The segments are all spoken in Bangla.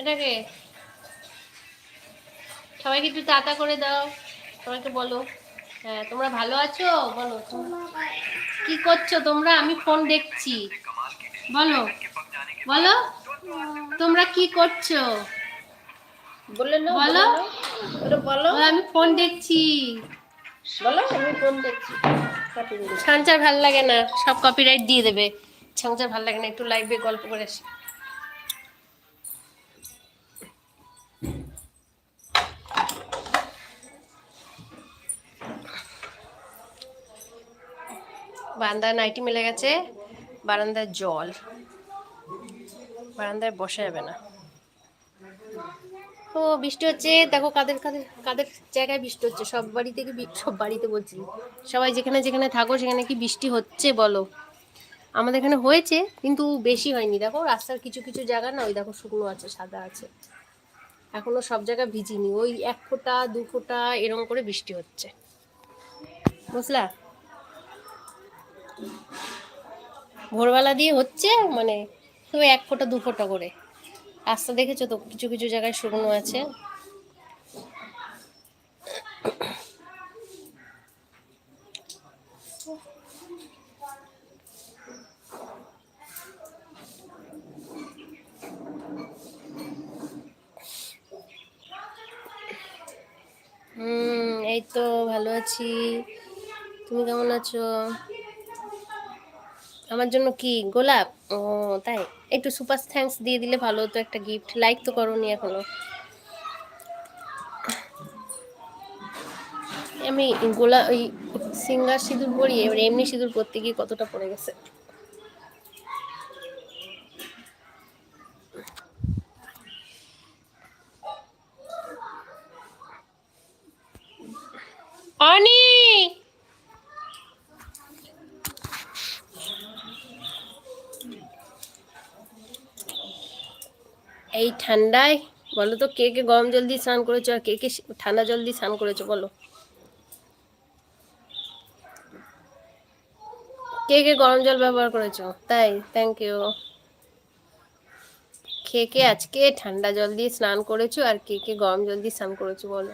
এটাকে। সবাইকে একটু তাতা করে দাও। সবাইকে বলো। হ্যাঁ তোমরা ভালো আছো? বলো। কি করছ তোমরা? আমি ফোন দেখছি। বলো। বলো। তোমরা কি করছ? বলো। বলো আমি ফোন দেখছি। বলো আমি ফোন দেখছি। ছাঞ্চার ভালো লাগে না। সব কপিরাইট দিয়ে দেবে। ছাঞ্চার ভালো লাগে না। একটু লাইভে গল্প করে আসি। বারান্দায় নাইটি মিলে গেছে, বারান্দায় জল। বারান্দায় বসা যাবে না। ও, বৃষ্টি হচ্ছে। দেখো কাদের কাদের কাদের জায়গায় বৃষ্টি হচ্ছে। সব বাড়ি থেকে সব বাড়িতে বলছি। সবাই যেখানে যেখানে থাকো, সেখানে কি বৃষ্টি হচ্ছে বলো? আমাদের এখানে হয়েছে, কিন্তু বেশি হয়নি। দেখো রাস্তার কিছু কিছু জায়গা না, ওই দেখো শুকনো আছে, সাদা আছে। এখনও সব জায়গা ভিজিনি। ওই এক ফোঁটা, দু ফোঁটা এরকম করে বৃষ্টি হচ্ছে। বুঝলা? ভোরবেলা দিয়ে হচ্ছে মানে শুধু এক ফোঁটা, দু ফোঁটা করে। রাস্তা দেখেছ তো, কিছু কিছু জায়গায় শুকনো আছে। হুম, এই তো ভালো আছি। তুমি কেমন আছো? আমার জন্য কি গোলাপ? ও, তাই। একটু সুপার থ্যাঙ্কস দিয়ে দিলে ভালো হতো একটা গিফট লাইক তো করোনি এখনও। আমি গোলাপ ওই সিঙ্গার সিঁদুর পরি এবার এমনি সিঁদুর পরতে গিয়ে কতটা পড়ে গেছে। এই ঠান্ডায়, বলো তো কে কে গরম জল দিয়ে স্নান করেছ আর কে কে ঠান্ডা জল দিয়ে স্নান করেছ, বলো। কে কে গরম জল ব্যবহার করেছ? তাই থ্যাংক ইউ কে কে আজকে ঠান্ডা জল দিয়ে স্নান করেছ আর কে কে গরম জল দিয়ে স্নান করেছ, বলো।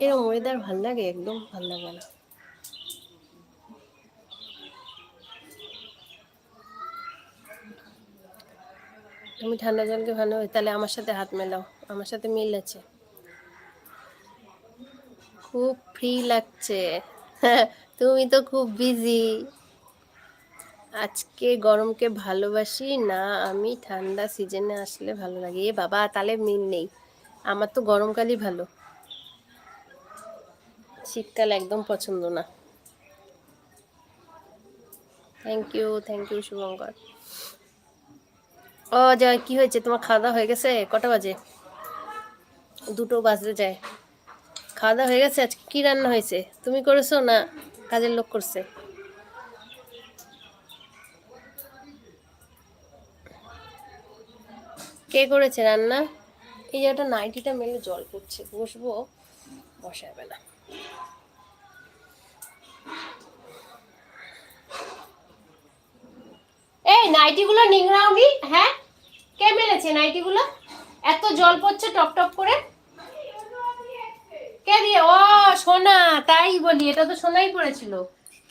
এরকম ওয়েদার ভালো লাগে, একদম ভালো লাগে না। তুমি ঠান্ডা জলকে ভালো তাহলে আমার সাথে হাত মেলাও, আমার সাথে মিল আছে। খুব ফ্রি লাগছে। তুমি তো খুব বিজি আজকে গরমকে ভালোবাসি, না আমি ঠান্ডা সিজনে আসলে ভালো লাগে। এ বাবা, তাহলে মিল নেই। আমার তো গরমকালই ভালো। শীতকাল একদম পছন্দ না। Thank you thank you Shubhankar. ও যা কি হয়েছে? তোমার খাওয়া দাওয়া হয়ে গেছে? কটা বাজে? দুটো বাজতে যায়। খাওয়া দাওয়া হয়ে গেছে? আজকে কি রান্না হয়েছে? তুমি করেছ না কাজের লোক করছে? কে করেছে রান্না? এই যে একটা নাইটিটা মেলে জল পড়ছে, বসবো বসা যাবে না এই, নাইটিগুলো নিংড়াওনি হ্যাঁ? কে মেরেছে নাইটিগুলো? এত জল পড়ছে টপ করে। কে দিয়ে? ও, সোনা, তাই বলি, এটা তো সোনাই পড়েছিল।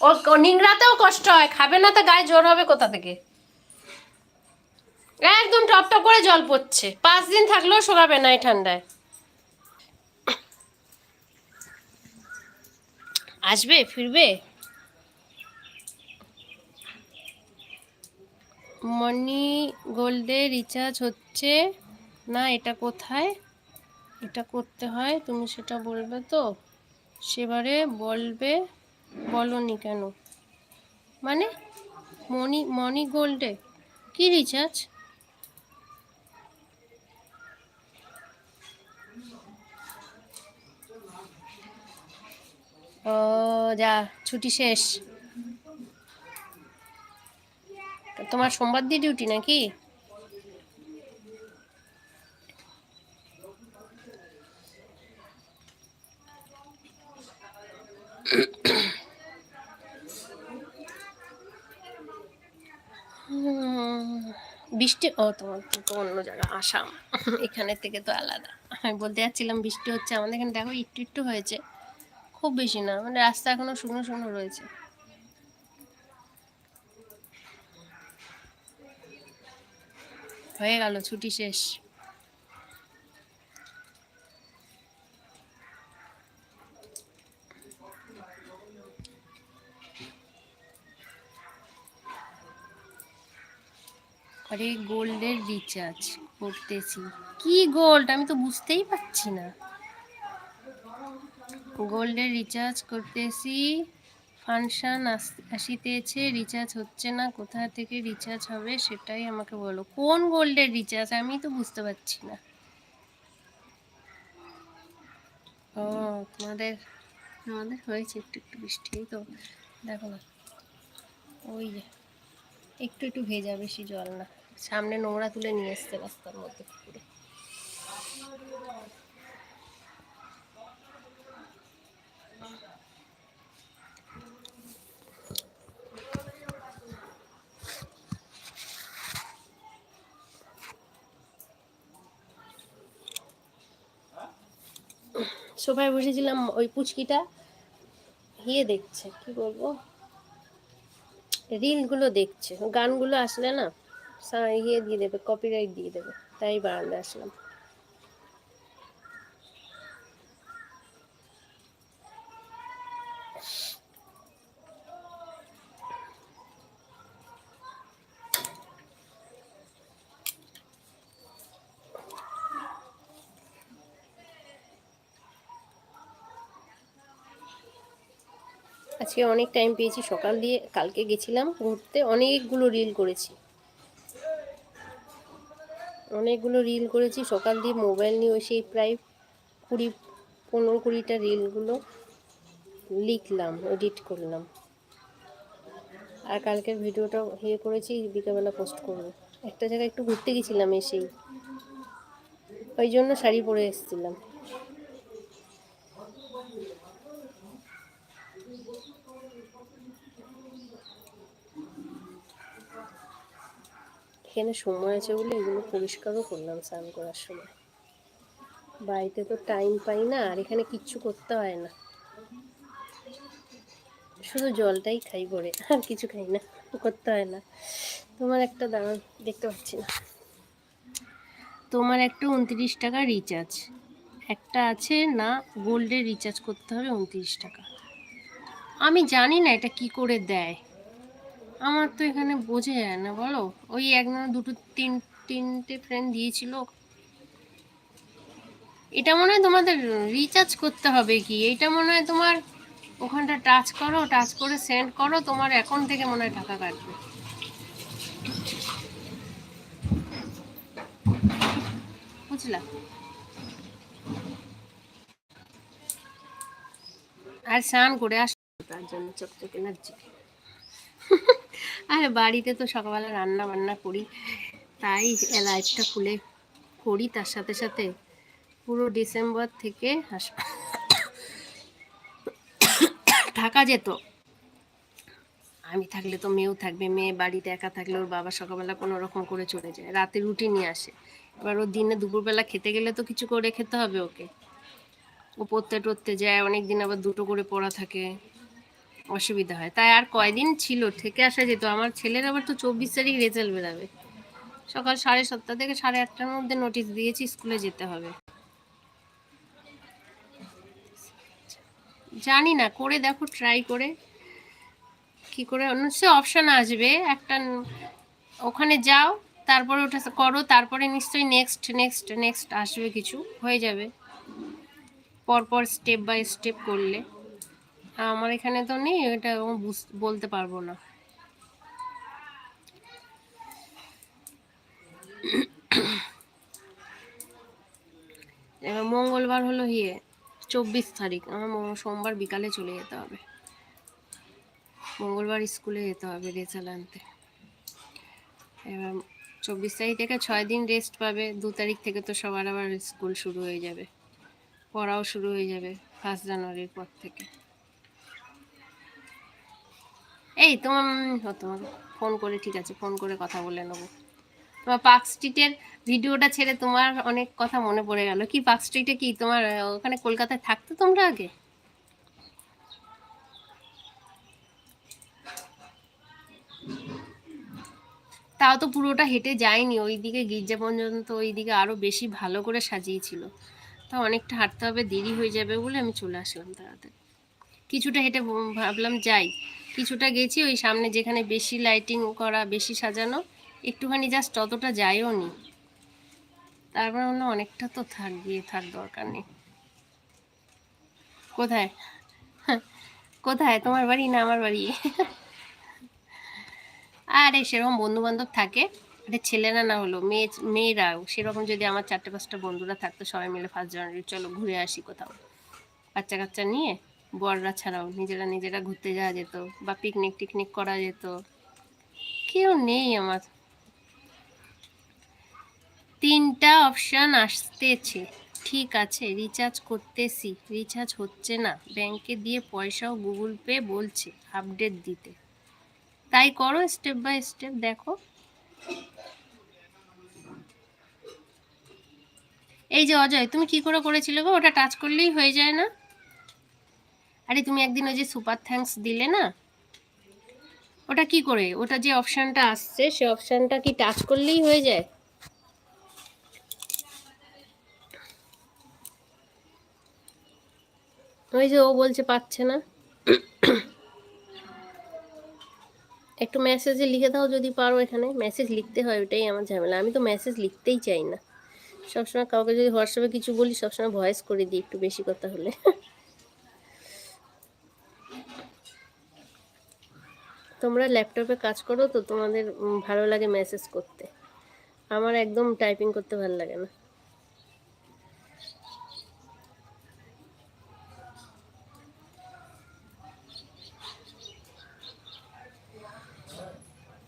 ও, নিংড়াতেও কষ্ট হয়, খাবে না তো গায়ে জোর হবে কোথা থেকে? একদম টপ টপ করে জল পড়ছে। পাঁচ দিন থাকলেও শোকাবে না এই ঠান্ডায়। আসবে, ফিরবে? মনি গোল্ডে রিচার্জ হচ্ছে। না, এটা কোথায়? এটা করতে হয়, তুমি সেটা বলবে তো? সেবারে বলবে, বলনি কেন? মানে মনি মনি গোল্ডে। কি রিচার্জ ও, যা, ছুটি শেষ। তোমার সোমবার দিয়ে ডিউটি নাকি? বৃষ্টি, ও, তোমার তো অন্য জায়গা, আসাম। এখানের থেকে তো আলাদা। আমি বলতে যাচ্ছিলাম বৃষ্টি হচ্ছে আমাদের এখানে, দেখো, একটু একটু হয়েছে। খুব বেশি না মানে রাস্তা এখনও শুকনো শুকনো রয়েছে। হয়ে গেল, ছুটি শেষ। আরে গোল্ডের রিচার্জ করতেছি। কি গোল্ড? আমি তো বুঝতেই পারছি না। গোল্ডের রিচার্জ করতেছি। ফাংশন আসিতেছে রিচার্জ হচ্ছে না, কোথা থেকে রিচার্জ হবে সেটাই আমাকে বলো। কোন গোল্ডের রিচার্জ আমি তো বুঝতে পারছি না। ও, তোমাদের আমাদের হয়েছে একটু একটু বৃষ্টি তো। দেখো না। ওই একটু একটু ভেজা বেশি জল না। সামনে নোংরা তুলে নিয়ে এসছে রাস্তার মধ্যে পুকুরে। সোফায় বসেছিলাম ওই পুচকিটা। ইয়ে দেখছে, কি বলব? রিলগুলো দেখছে। গানগুলো আসলে না ইয়ে দিয়ে দেবে কপিরাইট দিয়ে দেবে। তাই বারান্দায় আসলাম। আজকে অনেক টাইম পেয়েছি। সকাল দিয়ে কালকে গেছিলাম ঘুরতে। অনেকগুলো রিল করেছি। অনেকগুলো রিল করেছি। সকাল দিয়ে মোবাইল নিয়ে সেই প্রায় কুড়ি, পনেরো, কুড়িটা রিলগুলো লিখলাম এডিট করলাম। আর কালকের ভিডিওটা ইয়ে করেছি, বিকেলবেলা পোস্ট করব। একটা জায়গায় একটু ঘুরতে গেছিলাম এসেই। ওই জন্য শাড়ি পরে এসেছিলাম। এখানে সময় আছে বলে এগুলো পরিষ্কারও করলাম স্নান করার সময়। বাড়িতে তো টাইম পাই না, আর এখানে কিচ্ছু করতে হয় না। শুধু জলটাই খাই ভরে, আর কিছু খাই না, করতে হয় না। তোমার একটা দাঁড়ান দেখতে পাচ্ছি না। তোমার একটা উনত্রিশ টাকা রিচার্জ একটা আছে না গোল্ডের রিচার্জ করতে হবে উনত্রিশ টাকা। আমি জানি না এটা কি করে দেয়। আমার তো এখানে বোঝা যায় না, বলো? ওই এক না দুটো তিন, তিনটে ফ্রেন্ড দিয়েছিল। এটা মনে হয় তোমাদের রিচার্জ করতে হবে কি? এটা মনে হয় তোমার ওখানটা টাচ করো টাচ করে সেন্ড করো, তোমার অ্যাকাউন্ট থেকে মনে হয় টাকা কাটবে। বুঝলা? আর স্নান করে আস। তার জন্য চকচকে এনার্জি আরে বাড়িতে তো সকালবেলা রান্না বান্না করি। তাই লাইটটা খুলে করি, তার সাথে সাথে পুরো ডিসেম্বর থেকে হাস- থাকা যেত। আমি থাকলে তো মেয়েও থাকবে, মেয়ে বাড়িতে একা থাকলে ওর বাবা সকালবেলা কোনো রকম করে চলে যায়, রাতে রুটি নিয়ে আসে। এবার ও দিনে দুপুরবেলা খেতে গেলে তো কিছু করে খেতে হবে ওকে। ও পড়তে টরতে যায় অনেক দিন আবার দুটো করে পড়া থাকে। অসুবিধা হয়। তাই আর কয়দিন ছিল? থেকে আসা যেত। আমার ছেলের আবার তো চব্বিশ তারিখ রেজাল্ট বেরাবে। সকাল সাড়ে সাতটা থেকে সাড়ে আটটার মধ্যে নোটিশ দিয়েছি স্কুলে যেতে হবে। জানি না, করে দেখো ট্রাই করে। কি করে? নিশ্চয়ই অপশান আসবে। একটা ওখানে যাও, তারপরে ওটা করো, তারপরে নিশ্চয়ই নেক্সট নেক্সট নেক্সট আসবে কিছু। হয়ে যাবে। পরপর স্টেপ বাই স্টেপ করলে। আমার এখানে তো নেই, এটা বলতে পারব না। মঙ্গলবার হলো ইয়ে চব্বিশ তারিখ, আমার সোমবার বিকালে চলে যেতে হবে। মঙ্গলবার স্কুলে যেতে হবে রেজাল্ট আনতে। এবার চব্বিশ তারিখ থেকে ছয় দিন রেস্ট পাবে, দু তারিখ থেকে তো সবার আবার স্কুল শুরু হয়ে যাবে। পড়াও শুরু হয়ে যাবে ফার্স্ট জানুয়ারির পর থেকে। এই, তোমার তোমার ফোন করে, ঠিক আছে, ফোন করে কথা বলে নেব। তোমার পার্ক স্ট্রিটের ভিডিওটা ছেড়ে তোমার অনেক কথা মনে পড়ে গেল। কি, পার্ক স্ট্রিটে কি তোমার ওখানে কলকাতায় থাকতো তোমরা আগে? তাও তো পুরোটা হেঁটে যায়নি, ওইদিকে গির্জা পর্যন্ত ওইদিকে আরও বেশি ভালো করে সাজিয়েছিল। তা অনেকটা হাঁটতে হবে, দেরি হয়ে যাবে বলে আমি চলে আসলাম তাড়াতাড়ি। কিছুটা হেঁটে ভাবলাম যাই। কিছুটা গেছি, ওই সামনে যেখানে বেশি লাইটিং করা, বেশি সাজানো, একটুখানি জাস্ট ততটা যায়ও নি। তারপর অন্য অনেকটা তো থাক, গিয়ে থাক, দরকার নেই। কোথায়? কোথায়? তোমার বাড়ি না আমার বাড়ি? আরে, সেরকম বন্ধু বান্ধব থাকে। এটা ছেলেরা না হলো, মেয়ে, মেয়েরাও। সেরকম যদি আমার চারটে পাঁচটা বন্ধুরা থাকতো, সবাই মিলে ফার্স্ট জানুয়ারি চলো ঘুরে আসি কোথাও। বাচ্চা কাচ্চা নিয়ে বড়রা ছাড়াও নিজেরা নিজেরা ঘুরতে যাওয়া যেত বা পিকনিক টিকনিক করা যেত। কেউ নেই আমার। তিনটা অপশান আসতেছে। ঠিক আছে রিচার্জ করতেছি। রিচার্জ হচ্ছে না। ব্যাংকে দিয়ে পয়সাও গুগল পে বলছে আপডেট দিতে। তাই করো স্টেপ বাই স্টেপ দেখো। এই যে অজয়, তুমি কি করে করেছিলে গো? ওটা টাচ করলেই হয়ে যায় না? আরে তুমি একদিন ওই যে সুপার থ্যাঙ্কস দিলে না, ওটা কি করে? ওটা যে অপশানটা আসছে, সে অপশানটা কি টাচ করলেই হয়ে যায়? ওই যে ও বলছে পাচ্ছে না। একটু মেসেজে লিখে দাও যদি পারো এখানে। মেসেজ লিখতে হয় ওটাই আমার ঝামেলা। আমি তো মেসেজ লিখতেই চাই না। সবসময় কাউকে যদি হোয়াটসঅ্যাপে কিছু বলি, সবসময় ভয়েস করে দিই একটু বেশি কথা হলে। তোমরা ল্যাপটপে কাজ করো তো তোমাদের ভালো লাগে মেসেজ করতে। আমার একদম টাইপিং করতে ভালো লাগে না।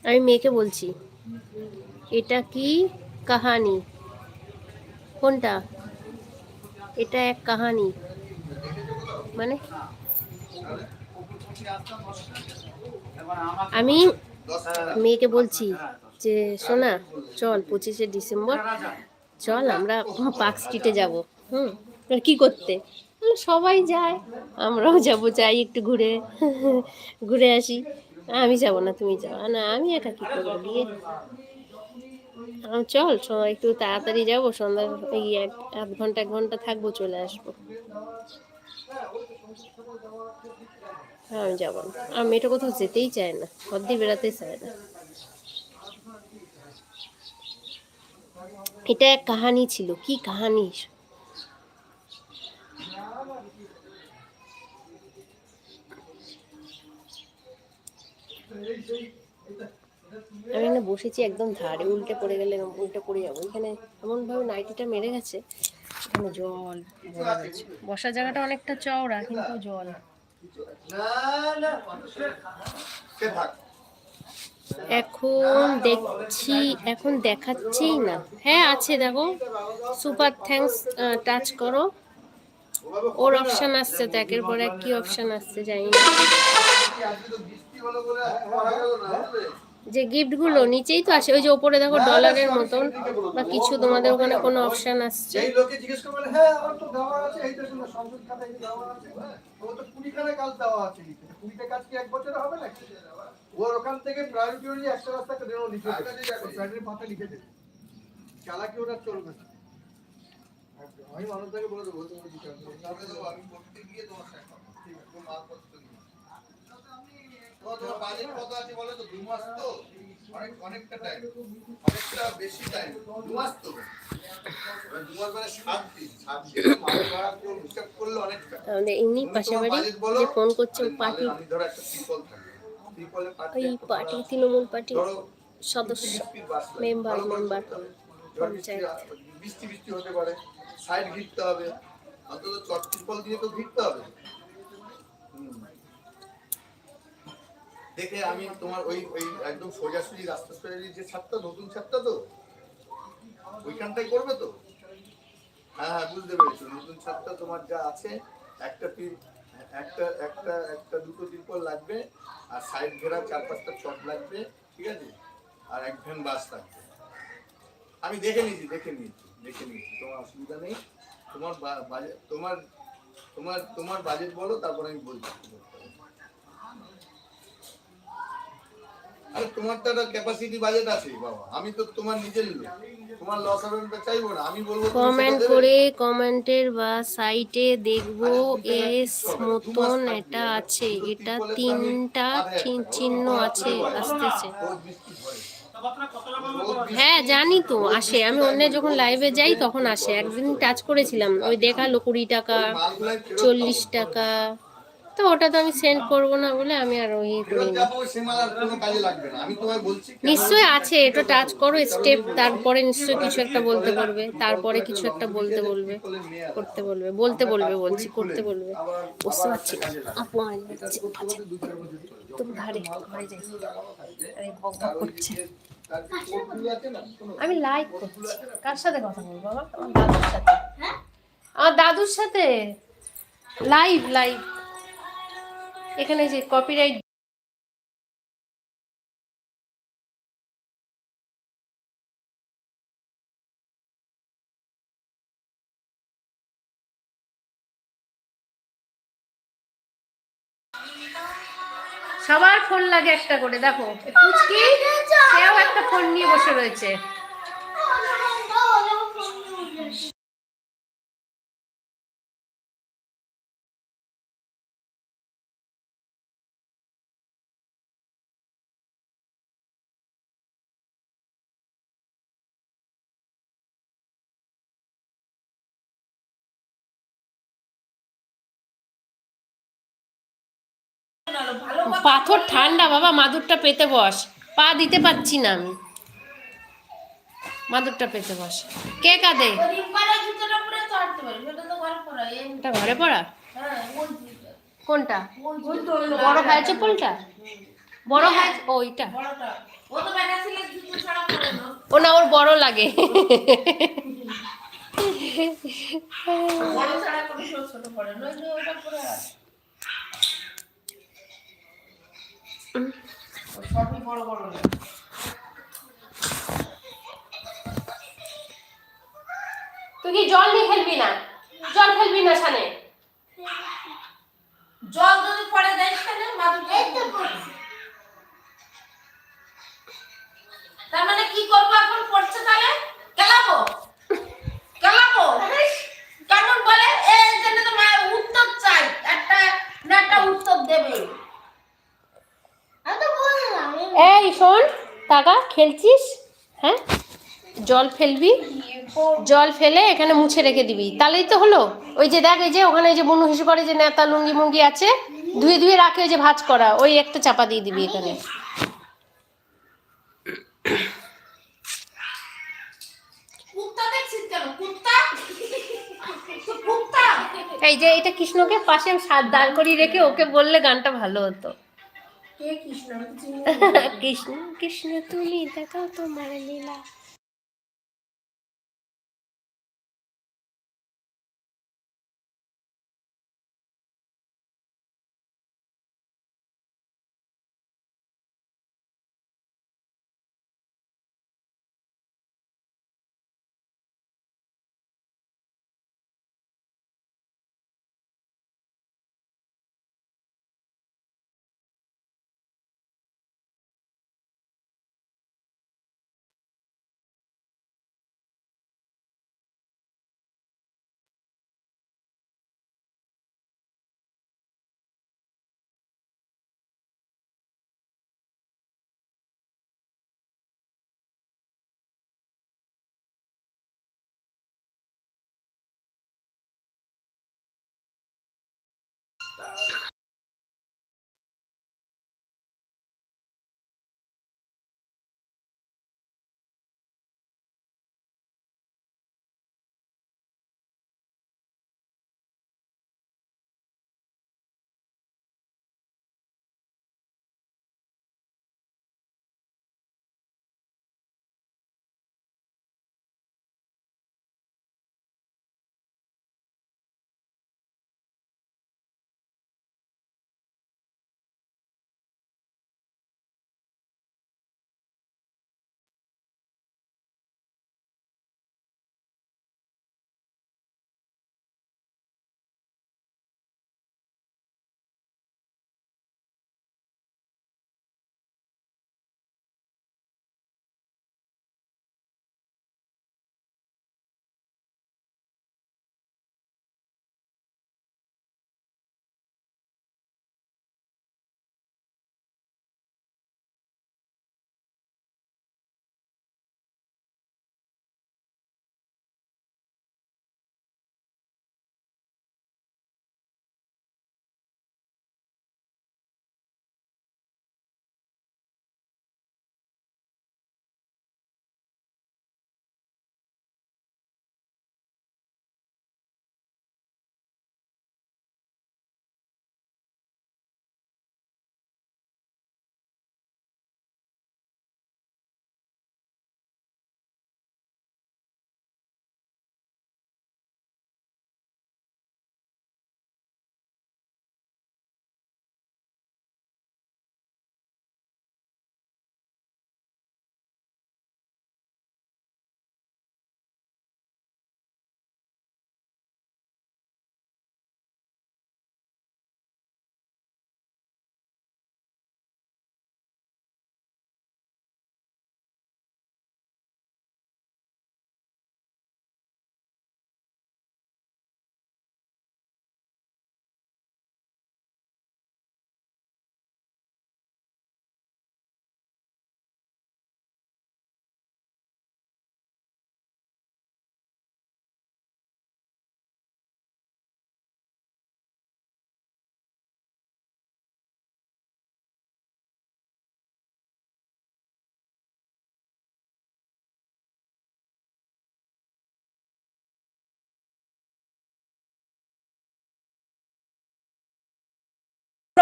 আমি মেয়েকে বলছি, এটা কি কাহানি? কোনটা? এটা এক কাহানি। মানে? আমি মেয়েকে বলছি যে, সোনা, চল পঁচিশে ডিসেম্বর, চল আমরা পার্ক স্ট্রিটে যাব। হুম কি করতে? সবাই যায়, আমরাও যাব, যাই একটু ঘুরে ঘুরে আসি। আমি যাব না, তুমি যাও। না, আমি একা কি করব আমি, চল একটু তাড়াতাড়ি যাব সন্ধ্যা এই এক, আধ ঘণ্টা, এক ঘণ্টা থাকব, চলে আসব। আমি যাব। না আর মেয়েটা কোথাও যেতেই চায় না। ঘর দিয়ে বেড়াতে চায় না। এটা এক কাহানি ছিল। কি কাহানি? আমি এখানে বসেছি একদম ধারে। উল্টে পড়ে গেলে উল্টে পড়ে যাব। এখানে এমনভাবে নাইটিটা মেরে গেছে। এখানে জল বসার জায়গাটা অনেকটা চওড়া, কিন্তু জল। এখন দেখছি, এখন দেখাচ্ছেই না। হ্যাঁ আছে দেখো। সুপার থ্যাঙ্কস টাচ করো। ওর অপশন আসছে তো, একের পর এক কি অপশন আসছে জানি না। যে গিফটগুলো নিচেই তো আসে, ওই যে ওপরে দেখো ডলারের মতন, বা কিছু তোমাদের ওখানে কোনো অপশন আসছে। আমার তো দেওয়া আছে এইটা শুনো সংসদ খাতা এই দেওয়া আছে হ্যাঁ তোমার তো কুড়ি কাজ দেওয়া আছে লিখে কুড়িটা কাজ কি এক বছরে হবে না ওর ওখান থেকে প্রায়োরিটি অনুযায়ী একটা রাস্তা একটা দেওয়া লিখে দেবে। সাইডের পাতা লিখে দেবে। চালাকি চলবে না? আমি মানুষটাকে বলে দেবো তুমি দিতে হবে আমি করতে গিয়ে তোমার সাথে ঠিক আছে, তোমার মালপত্র নিয়ে। তোমার বাজেট কত আছে বলো তো? দু মাস তো? অনেক অনেকটা অনেকটা বেশি দু মাস তো? আমাদের ইনি পাশে বাড়ি যে ফোন পার্টি ওই পার্টি তৃণমূল পার্টি সদস্য 30 পিস বাস লাগবে। Member member panchayat. বৃষ্টি বৃষ্টি হতে পারে সাইড ঘিরতে হবে অন্তত চট ত্রিপল দিয়ে তো ঘিরতে হবে দেখে আমি তোমার ওই ওই একদম সোজাসুজি রাস্তা সোজাসুজি যে ছাদটা নতুন ছাদটা তো ওইখানটাই করবে তো? হ্যাঁ হ্যাঁ বুঝতে পেরেছ। নতুন ছাদটা তোমার যা আছে, একটা টিপ একটা একটা একটা, দুটো তিরপল লাগবে, আর সাইড ঘেরা চার পাঁচটা চট লাগবে, ঠিক আছে? আর এক ভ্যান বাস লাগবে আমি দেখে নিয়েছি দেখে নিয়েছি দেখে নিয়েছি। তোমার অসুবিধা নেই। তোমার বাজেট তোমার তোমার তোমার বাজেট বলো, তারপর আমি বলছি কি করতে হবে। আরে তোমার তো একটা ক্যাপাসিটি বাজেট আছে বাবা। আমি তো তোমার নিজের লোক। তোমার লস হবে তো চাইব না। আমি বলব কমেন্ট করে কমেন্টের বা সাইটে দেখব এস মতন এটা আছে। এটা তিনটা চিহ্ন আছে আসতেছে। হ্যাঁ। জানি তো আসে। আমি অন্য যখন লাইভে যাই তখন আসে। একদিন টাচ করেছিলাম। ওই দেখাল কুড়ি টাকা চল্লিশ টাকা। তো ওটা তো আমি সেন্ড করব না বলে আমি আর ওই ফেরত করিনি। যাব সে মাল আর কোনো কাজে লাগবে না। আমি তোমায় বলছি কেন- নিশ্চয়ই আছে এটা টাচ করো স্টেপ তারপরে নিশ্চয়ই কিছু একটা বলতে পারবে তারপরে কিছু একটা বলতে বলবে করতে বলবে বলতে বলবে বলছি করতে বলবে। বুঝতে পারছি ঘরে যাই। বক বক করছে। আমি লাইক করছি। কার সাথে কথা বলব? আমার দাদুর সাথে। আমার দাদুর সাথে? লাইভ লাইভ এখানে যে কপিরাইট সবার ফোন লাগে একটা করে, দেখো সেও একটা ফোন নিয়ে বসে রয়েছে। পাথর ঠান্ডা বাবা মাদুরটা পেতে বস। পা দিতে পারছি না আমি। মাদুরটা পেতে বস। কে কাঁদে? ঘরে এটা ঘরে পড়া হ্যাঁ। কোনটা? ওই তো ওই বড় ভাই চপ্পলটা? বড় ভাই ওইটা ও তো বেটা ছেলের জুতো ছাড়া পরে না। ও না ওর বড় লাগে বড় ছাড়া কোনো ছোট ছোট পরে না ওই যে ওটা পরে আছে ও সবই বড় বড় না তুই কি জল নিয়ে খেলবি না? জল খেলবি না সানে জল যদি পড়ে দেয় মাদুর তার মানে কি করব এখন? পড়ছে তাহলে? কেলাবো কেলাবো কেমন বলে এই জন্য তো উত্তর চাই। একটা না একটা উত্তর দেবে এই শোন টাকা খেলছিস? হ্যাঁ? জল ফেলবি। জল ফেলে এখানে মুছে রেখে দিবি। তাহলেই তো হলো। ওই যে দেখ এই যে ওখানে যে বনু হিসু করে যে নেতা লুঙ্গি মুঙ্গি আছে ধুয়ে ধুয়ে রাখে ওই যে ভাজ করা ওই একটা চাপা দিয়ে দিবি এখানে। এই যে এটা কৃষ্ণকে পাশে সাত দাঁড় করিয়ে রেখে ওকে বললে গানটা ভালো হতো। কৃষ্ণ কৃষ্ণ তুমি দেখাও তোমার লীলা।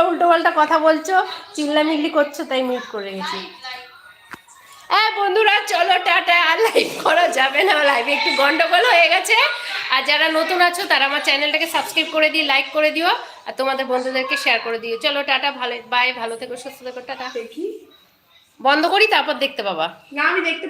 উল্টো পাল্টা কথা বলছো চিল্লামিল্লি করছ তাই মিউট করে গেছি। হ্যাঁ বন্ধুরা চলো টাটা আর লাইভ করা যাবে না। লাইভে একটু গন্ডগোল হয়ে গেছে। আর যারা নতুন আছো তারা আমার চ্যানেলটাকে সাবস্ক্রাইব করে দিই লাইক করে দিও আর তোমাদের বন্ধুদেরকে শেয়ার করে দিও। চলো টাটা ভালো বাই ভালো থেকো সুস্থ থেকো টাটা। দেখি। বন্ধ করি তারপর দেখতে পাবা। না আমি দেখতে